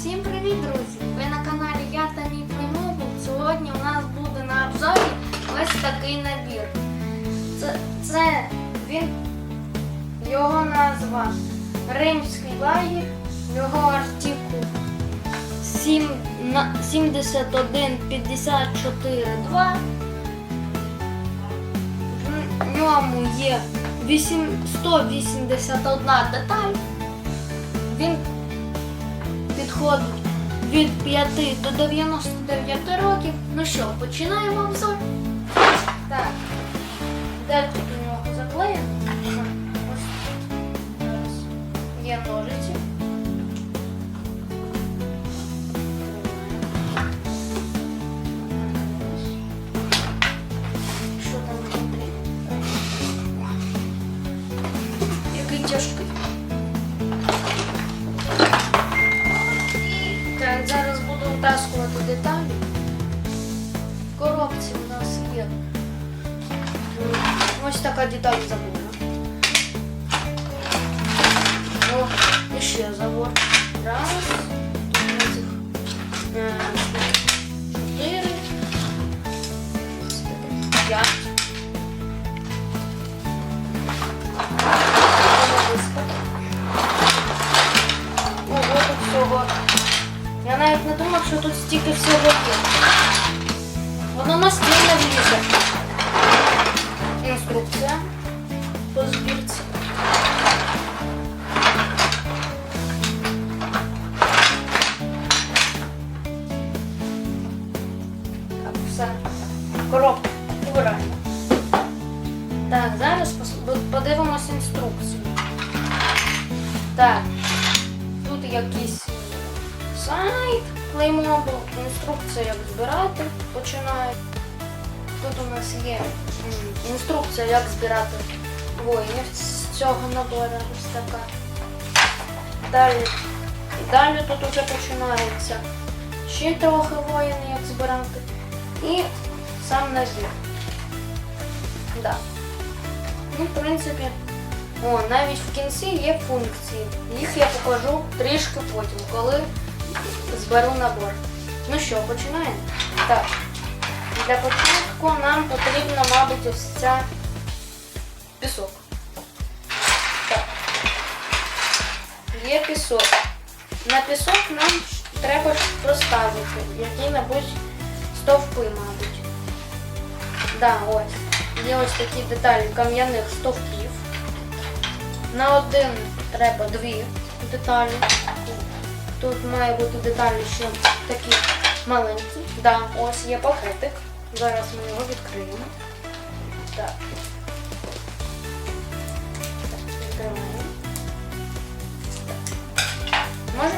Всім привіт, друзі! Ви на каналі Я та мій Playmobil. Сьогодні у нас буде на обзорі ось такий набір. Це, це він, його назва Римський лагер, його артикул 7, на- 7154.2. В ньому є 8, 181 деталь. Він підходить від 5 до 99 років. Ну що, починаємо обзор. Так. Тут у нього заклеєно? Є ножиці. Що там внутрі? Який тяжкий. Ось така деталь забора. О, і ще забор. Раз, тут у цих е, чотири, п'ять. Все. Коробку убираємо. Так, зараз подивимось інструкцію. Так, тут якийсь сайт Playmobil, інструкція, як збирати починають. Тут у нас є інструкція, як збирати воїнів з цього набору. Ось така. Далі, і далі тут вже починається ще трохи воїни, як збирати. І сам набір. Да. Ну, в принципі, о, навіть в кінці є функції. Їх я покажу трішки потім, коли зберу набор. Ну що, починаємо? Так. Для початку нам потрібно, мабуть, ось ця пісок. Так. Є пісок. На пісок нам треба проставити які-небудь стовпи, мабуть. Да, ось. Є ось такі деталі кам'яних стовпів. На один треба дві деталі. Тут має бути деталі ще такі маленькі. Да, ось є пакетик. Зараз ми його відкриємо. Так. Так.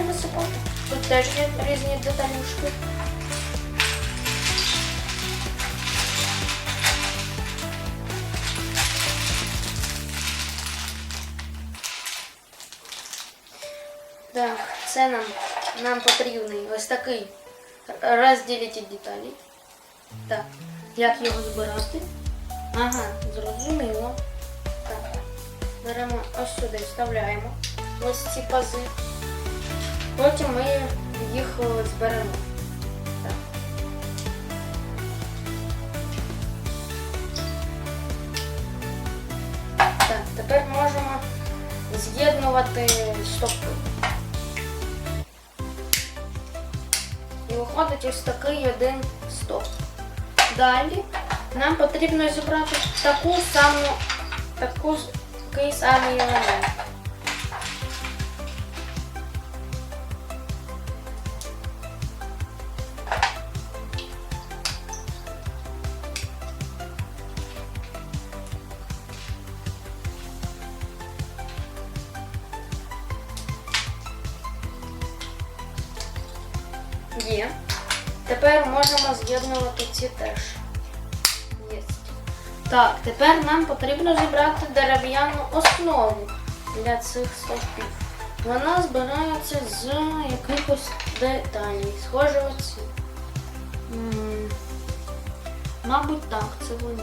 Висипати. Тут теж є різні деталюшки. Це нам, нам потрібний ось такий розділитель деталей. Так, як його збирати? Ага, зрозуміло. Так, беремо ось сюди, вставляємо ось ці пази. Потім ми їх е, зберемо. Так. Так, тепер можемо з'єднувати стопи. І виходить ось такий один стоп. Далі нам потрібно зібрати таку саму, таку, такий самий елемент. Є. Тепер можемо з'єднувати ці теж. Є. Так, тепер нам потрібно зібрати дерев'яну основу для цих стовпів. Вона збирається з якихось деталей. Схоже оці. Мабуть, так, це вони.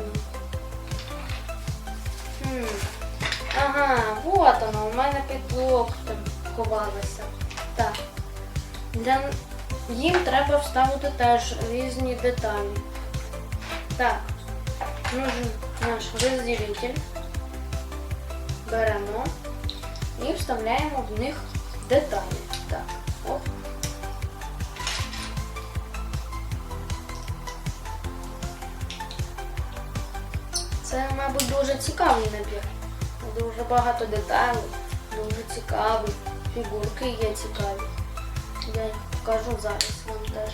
Ага, от воно, у мене під локтем ховалося. Так. Для їм треба вставити теж різні деталі. Так, нужен наш розділитель. Беремо і вставляємо в них деталі. Так. Це, мабуть, дуже цікавий набір. Дуже багато деталей, дуже цікавий. Фігурки є цікаві. Я їх покажу зараз вам теж.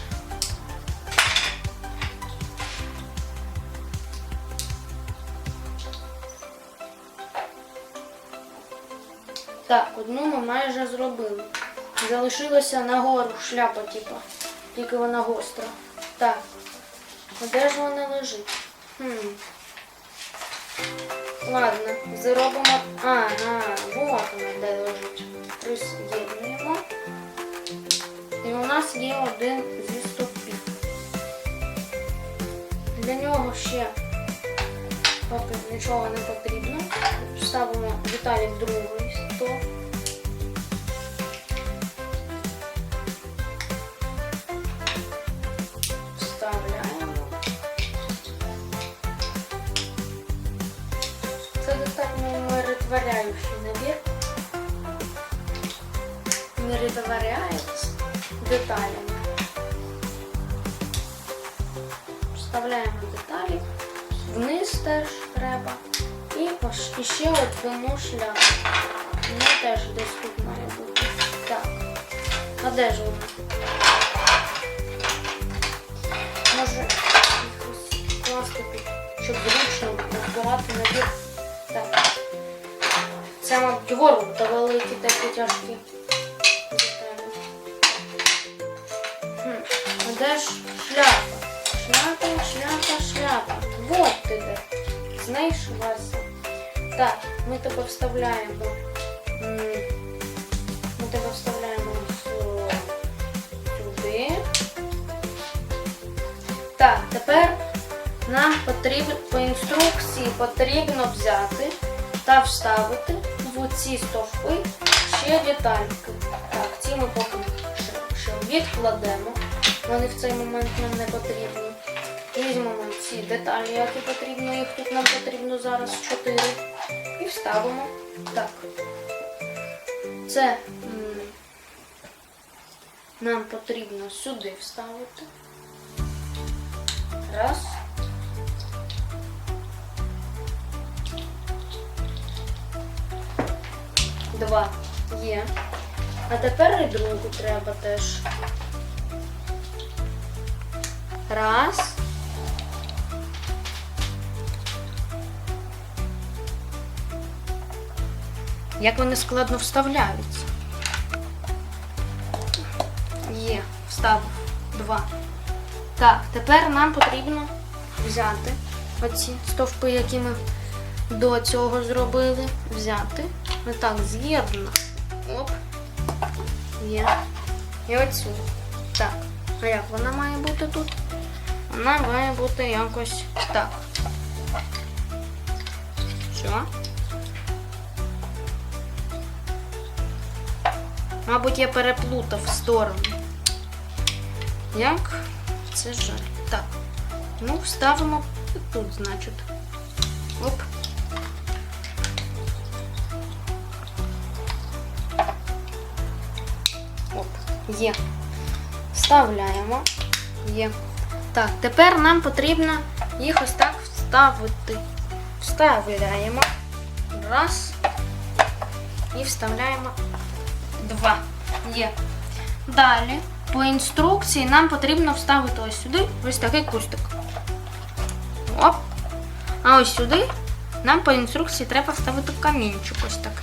Так, одну ми майже зробили. Залишилася нагору шляпа, типу. Тільки вона гостра. Так. А де ж вона лежить? Хм. Ладно, зробимо. Ага, вот вона де лежить. Присоєднуємо. І у нас є один зі стовпів. Для нього ще поки нічого не потрібно. Ставимо деталі в другий стовп. Вставляємо. Це достатньо умиротворяючий набір. Умиротворяється деталями. Вставляємо деталі. Вниз теж треба. І ось іще одну шляпу. Вона теж десь тут має бути. Так. А де ж вона? Може їх класти тут, щоб зручно збирати набір. Так. Це, мабуть, гору та великі такі тяжкі Шляпа, шляпа. Вот ти де. Знаєш, Вася? Так, ми тебе вставляємо. Ми тебе вставляємо сюди. Так, тепер нам потрібно по інструкції потрібно взяти та вставити в ці стовпи ще детальки. Так, ці ми поки ще відкладемо. Вони в цей момент нам не потрібні. Візьмемо ці деталі, які потрібно, їх тут нам потрібно зараз 4. І вставимо. Так. Це нам потрібно сюди вставити. Раз. Два. Є. А тепер і другу треба теж. Раз. Як вони складно вставляються. Є, вставив. Два. Так, тепер нам потрібно взяти оці стовпи, які ми до цього зробили. Взяти. Отак, з'єднано. Оп. Є. І оцю. Так. А як вона має бути тут? Вона має бути якось так. Все. Мабуть, я переплутав сторону. Як? Це жаль. Так. Ну, вставимо тут, значить. Оп. Оп. Є. Вставляємо. Є. Так, тепер нам потрібно їх ось так вставити. Вставляємо. Раз. І вставляємо два. Є. Далі, по інструкції, нам потрібно вставити ось сюди ось такий кустик. Оп. А ось сюди нам по інструкції треба вставити камінчик ось так.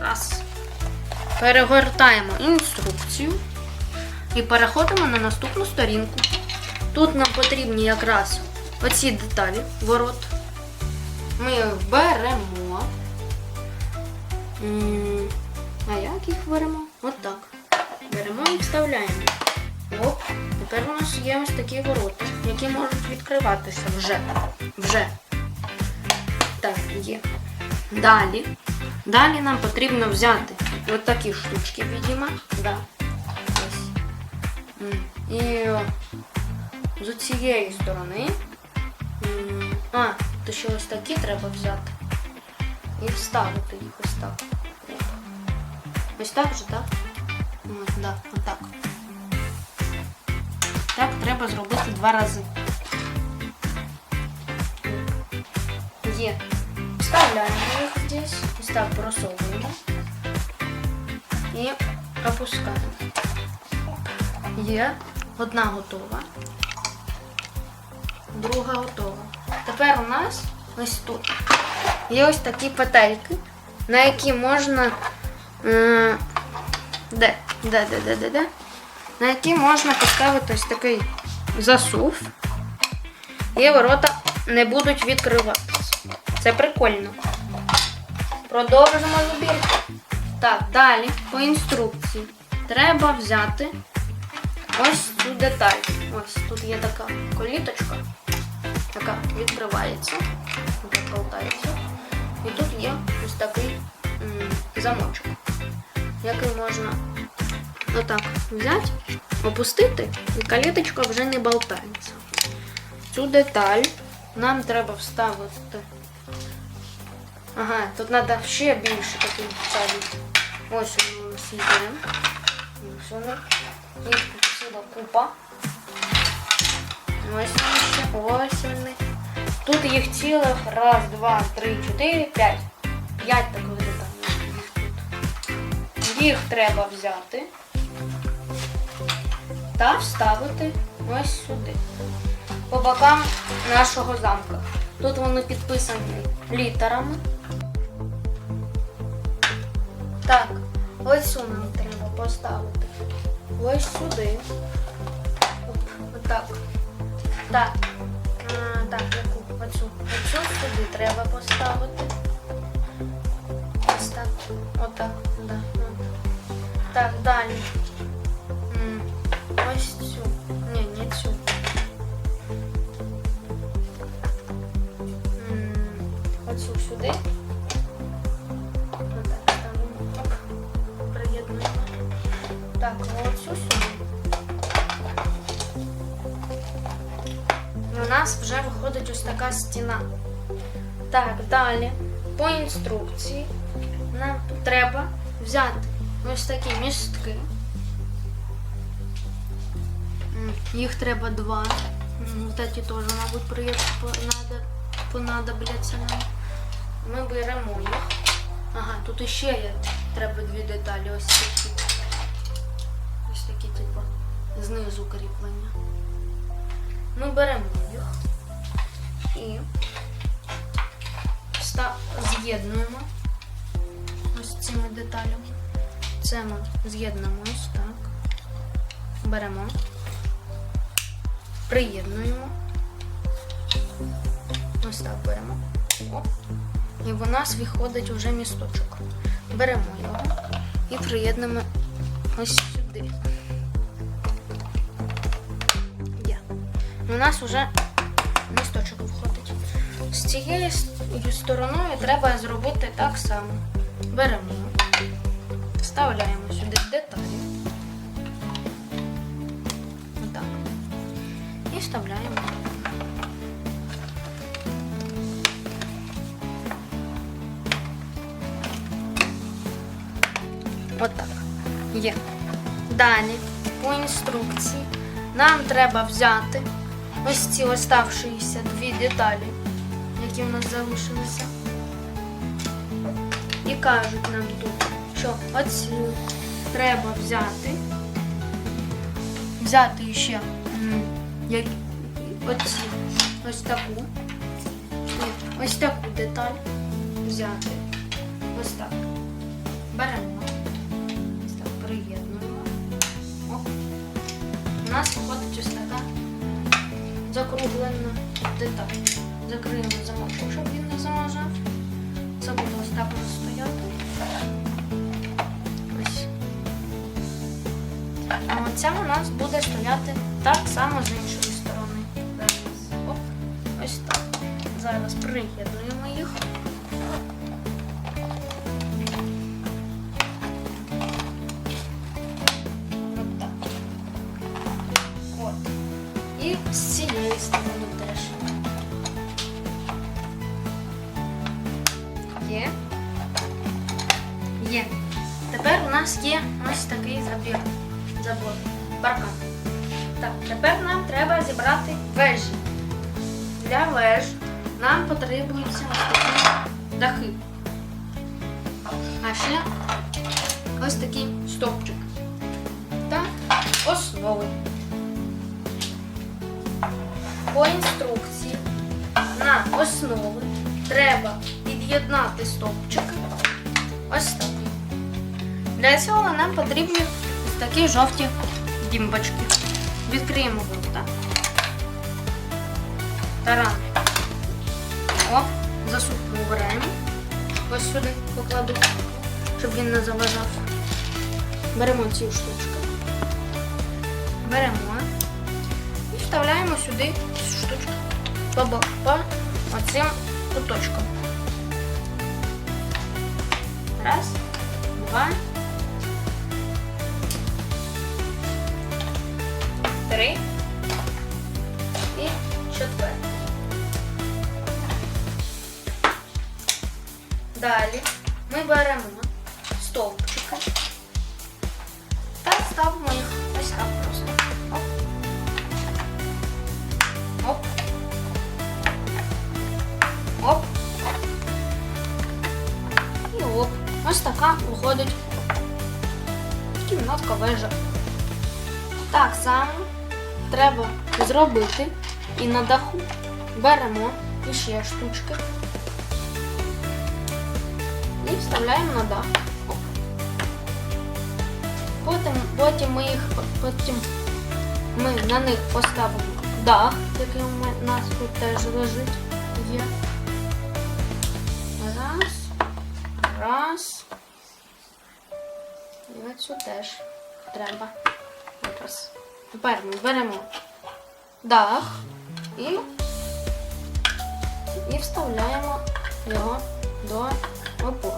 Раз. Перегортаємо інструкцію і переходимо на наступну сторінку. Тут нам потрібні якраз оці деталі ворот. Ми їх беремо. А як їх беремо? От так. Беремо і вставляємо. Оп. Тепер у нас є ось такі ворота, які можуть відкриватися вже. Вже. Так, є. Далі. Далі нам потрібно взяти от такі штучки, видимо. Да. Ось. І з цієї сторони. А, то ще ось такі треба взяти. І вставити їх ось так. Ось так же, так? Ось, да, отак. Так треба зробити два рази. Є. Вставляємо їх здесь. Ось так просовуємо. І опускаємо. Є. Одна готова. Друга готова. Тепер у нас ось тут є ось такі петельки, на які можна. е, Де? Де, де, де, де, де? На які можна поставити ось такий засув. І ворота не будуть відкриватися. Це прикольно. Продовжимо збірку. Так, далі по інструкції. Треба взяти ось цю деталь. Ось тут є така коліточка, яка відкривається, яка болтається. І тут є ось такий м, замочок, який можна отак взяти, опустити, і каліточка вже не болтається. Цю деталь нам треба вставити. Ага, тут треба ще більше такий вставити. Ось у нас є. Ось вони. І сюди купа. Ось вони. Ось вони. Тут їх цілих раз, два, три, чотири, п'ять. П'ять таких деталей. Їх. Треба взяти та вставити ось сюди. По бокам нашого замка. Тут вони підписані літерами. Так, ось цю нам треба поставити. Ось сюди. Оп, отак. Так. А, так? Оцю. Оцю сюди треба поставити. Ось так. Отак. Да. от. Так, далі. Ось цю. Ні, не цю. Оцю сюди. Отак ставимо. Оп. Приєднуємо. Так, ну оцю сюди. Нас вже виходить ось така стіна. Так, далі. По інструкції нам треба взяти ось такі містки. Їх треба два. Вот эти теж, мабуть, приєд- понадобляться нам. Ми беремо їх. Ага, тут іще є. Треба дві деталі. Ось такі. Ось такі, типу, знизу кріплення. Ми беремо їх і з'єднуємо ось цими деталями. Це ми з'єднуємо ось так. Беремо, приєднуємо. Ось так беремо. Оп. І в нас виходить вже місточок. Беремо його і приєднуємо ось сюди. У нас вже місточок входить. З цією стороною треба зробити так само. Беремо, вставляємо сюди деталі. Отак. І вставляємо. Отак. Є. Далі, по інструкції, нам треба взяти ось ці оставшиеся дві деталі, які у нас залишилися. І кажуть нам тут, що оці треба взяти. Взяти ще як, оці, ось таку. Ось таку деталь взяти. Ось так. Беремо. Ось так приєднуємо. Оп. У нас виходить ось така закруглена деталь. Закриємо замочок, щоб він не заважав. Це буде ось так стояти. Ось. А оця у нас буде стояти так само з іншої сторони. Зараз. Оп. Ось так. Зараз приєднуємо нас є ось такий забір. Забор. Паркан. Так, тепер нам треба зібрати вежі. Для веж нам потребуються ось дахи. А ще ось такий стовпчик. Та основи. По інструкції на основи треба під'єднати стовпчики. Ось так. Для цього нам потрібні такі жовті дімбочки. Відкриємо ворота. Таран. Оп, засувку вбираємо. Ось сюди покладу, щоб він не заважав. Беремо ці штучки. Беремо і вставляємо сюди цю штучку по, по оцим куточкам. Раз, два, три і четвертий. Далі ми беремо зробити і на даху беремо іще штучки і вставляємо на дах. Оп. Потім, потім ми їх потім ми на них поставимо дах, який у нас тут теж лежить. Є. Раз. Раз. І оцю теж треба. Якраз. Тепер ми беремо дах і, і вставляємо його до опор.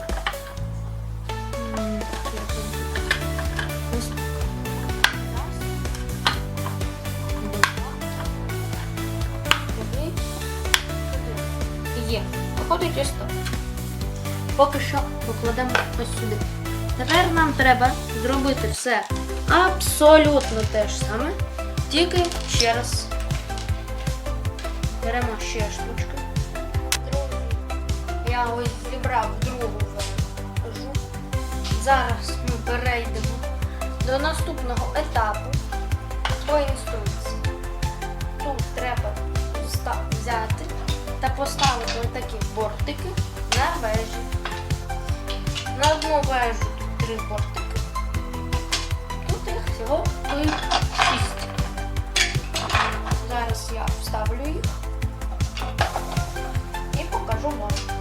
Є. Виходить ось так. Поки що покладемо ось сюди. Тепер нам треба зробити все абсолютно те ж саме, тільки ще раз беремо ще штучки. Друзі, я ось зібрав другу вежу. Зараз ми перейдемо до наступного етапу по інструкції. Тут треба взяти та поставити отакі бортики на вежі. На одну вежу тут три бортики. Тут їх всього шість. Зараз я вставлю їх і покажу вам.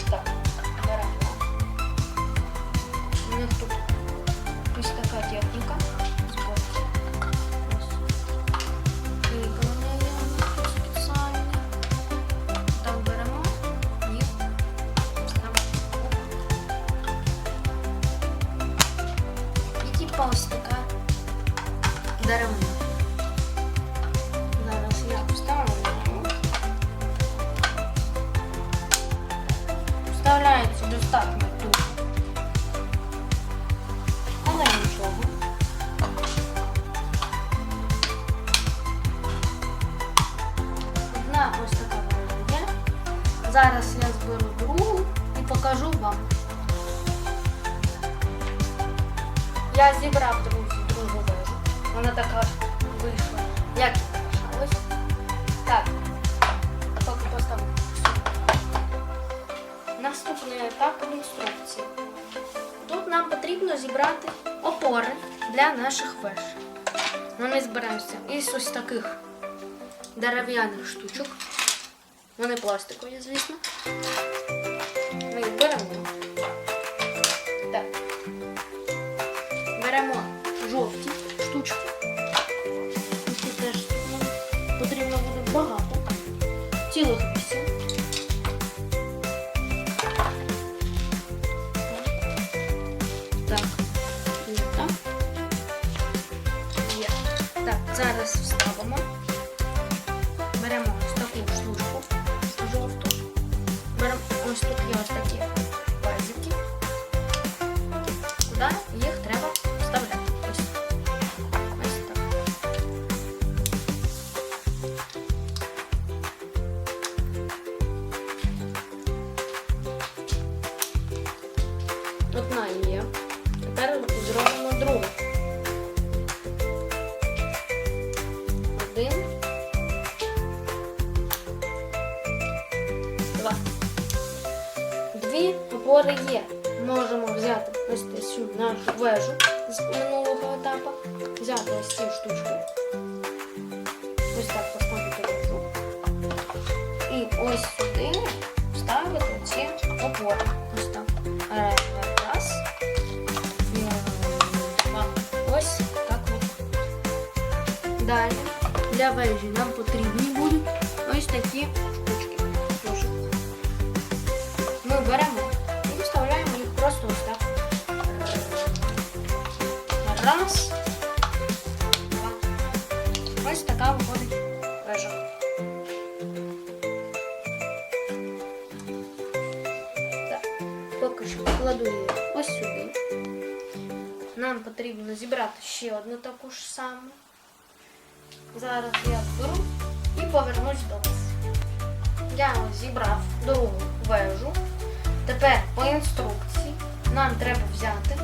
Дерев'яних штучок. Вони пластикові, звісно. Ми їх беремо. Так. Беремо жовті штучки. Два. Дві опори є. Можемо взяти ось цю нашу вежу з минулого етапу. Взяти ось ці штучки. Ось так поставити вежу. І ось сюди вставити ці опори. Ось так. Два. Ось так. Далі для вежі нам потрібні будуть ось такі Раз. Ось така виходить вежа. Так, поки що покладу її ось сюди. Нам потрібно зібрати ще одну таку ж саму. Зараз я беру і повернусь до вас. Я зібрав другу вежу. Тепер по інструкції нам треба взяти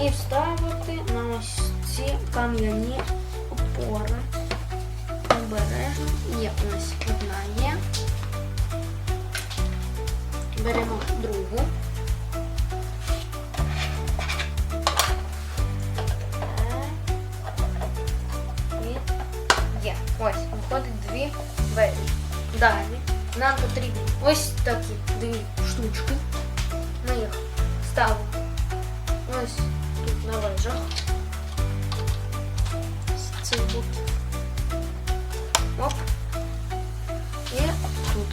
і вставити на ось ці кам'яні опори. Обережно. Є у нас одна є. Беремо другу. І є. Ось, виходить дві вежі. Далі нам потрібні ось такі дві штучки. Ми їх ставимо ось на. З цих боків. Оп. І тут.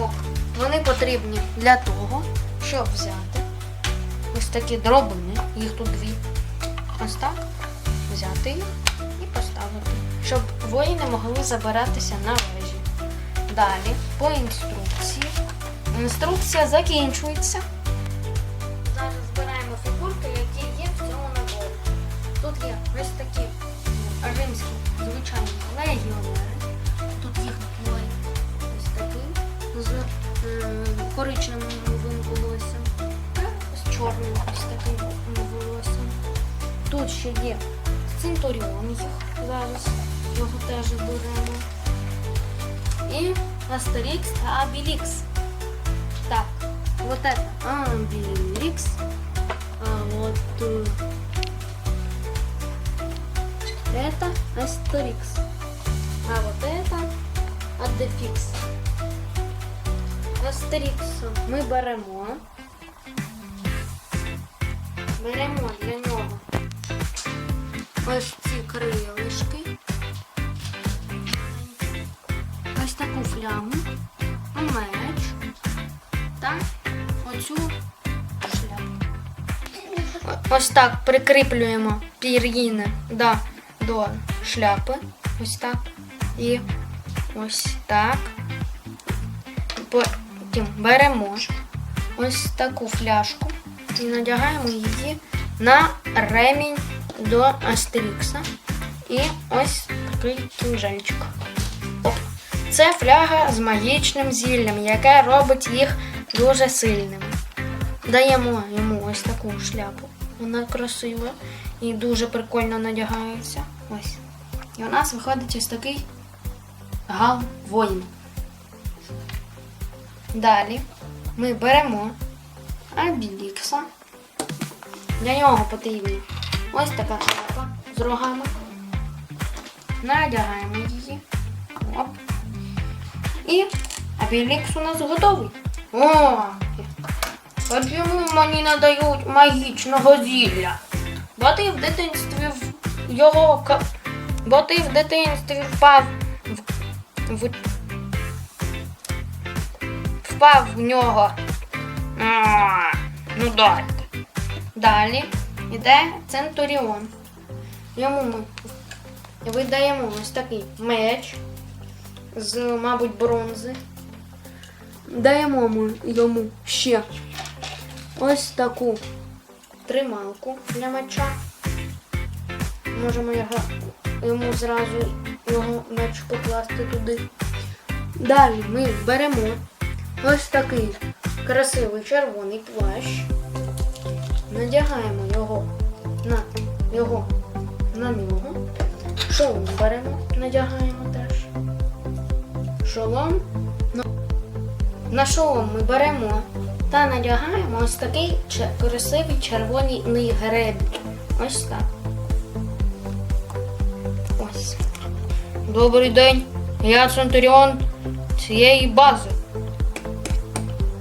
О, вони потрібні для того, щоб взяти ось такі дробини, їх тут дві. Ось так. Взяти їх і поставити, щоб воїни могли забиратися на вежі. Далі, по інструкції. Інструкція закінчується. Зараз збираємо фігурки, які є в цьому наборі. Тут є ось такі римські звичайні легіонери. Тут їх двоє. Ось такий з е, коричневим волоссям. З чорним ось таким волоссям. Тут ще є Центуріон їх. Зараз його теж беремо. І Астерікс та Абілікс. Так, вот это Абілікс. А вот э, это Астерикс. А вот это Адефікс. Астерікс ми беремо. Беремо для нього ось ці крилишки. Ось так прикріплюємо пір'їни да, до шляпи. Ось так. І ось так. Потім беремо ось таку фляжку і надягаємо її на ремінь до Астерікса. І ось такий кінжальчик. Оп. Це фляга з магічним зіллям, яке робить їх дуже сильними. Даємо йому ось таку шляпу. Вона красива і дуже прикольно надягається. Ось. І у нас виходить ось такий гал воїн. Далі ми беремо Абілікса. Для нього потрібна ось така шляпа з рогами. Надягаємо її. Оп. І Абілікс у нас готовий. О! А чому мені надають магічного зілля? Бо ти в дитинстві в його Бо ти в дитинстві впав в, в... впав в нього. Ну дайте. Далі йде Центуріон. Йому ми видаємо ось такий меч. з, мабуть, бронзи. Даємо ми йому ще ось таку трималку для меча. Можемо його, йому зразу його меч покласти туди. Далі ми беремо ось такий красивий червоний плащ. Надягаємо його на його на нього. Шолом беремо, надягаємо теж. Шолом. На, шолом ми беремо та надягаємо ось такий красивий червоний гребінь. Ось так. Ось. Добрий день. Я Центуріон цієї бази.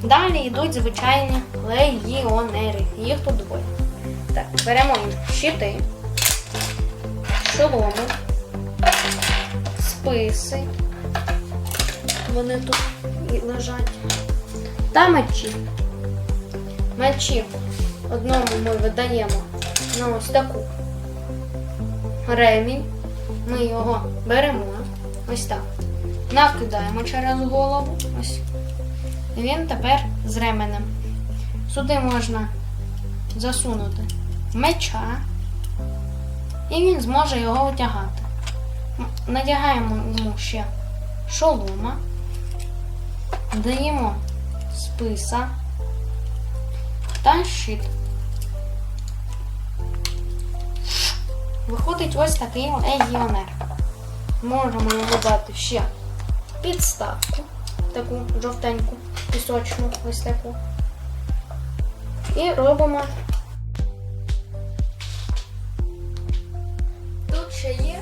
Далі йдуть звичайні легіонери. Їх тут двоє. Так, беремо щити, шоломи, списи. Вони тут лежать. Та мечі. Мечі одному ми видаємо на ось таку ремінь. Ми його беремо ось так. Накидаємо через голову. Ось. І він тепер з ременем. Сюди можна засунути меча, і він зможе його витягати. Надягаємо йому ще шолома, даємо списа та щит. Виходить ось такий легіонер. Можемо йому дати ще підставку, таку жовтеньку, пісочну, ось таку. І робимо. Тут ще є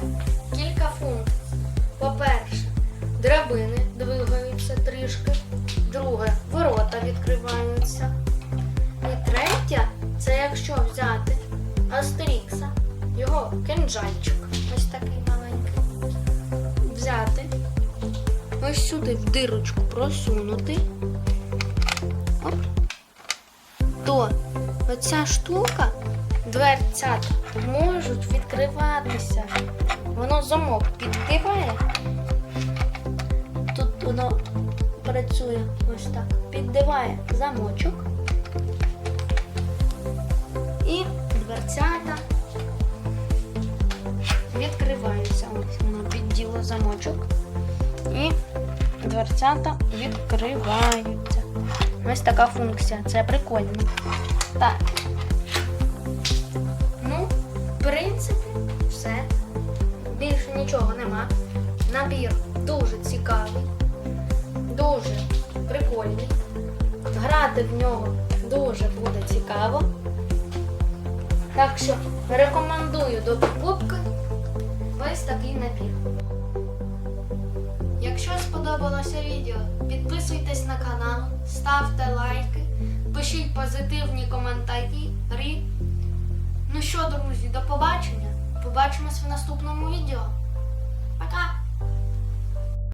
кілька функцій. По-перше, драбини двигаються трішки. Друге, ворота відкриваються. І третє, це якщо взяти Астерікса, його кинджальчик, ось такий маленький. Взяти, ось сюди в дирочку просунути. Оп. То оця штука, дверця можуть відкриватися. Воно замок підбиває. Тут воно працює ось так. Піддиває замочок. І дверцята відкриваються. Ось воно підділо замочок. І дверцята відкриваються. Ось така функція. Це прикольно. Так. Ну, в принципі, все. Більше нічого нема. Набір дуже цікавий, дуже прикольний. Грати в нього дуже буде цікаво. Так що рекомендую до покупки ось такий набір. Якщо сподобалося відео, підписуйтесь на канал, ставте лайки, пишіть позитивні коментарі. Ну що, друзі, до побачення. Побачимось в наступному відео. Пока!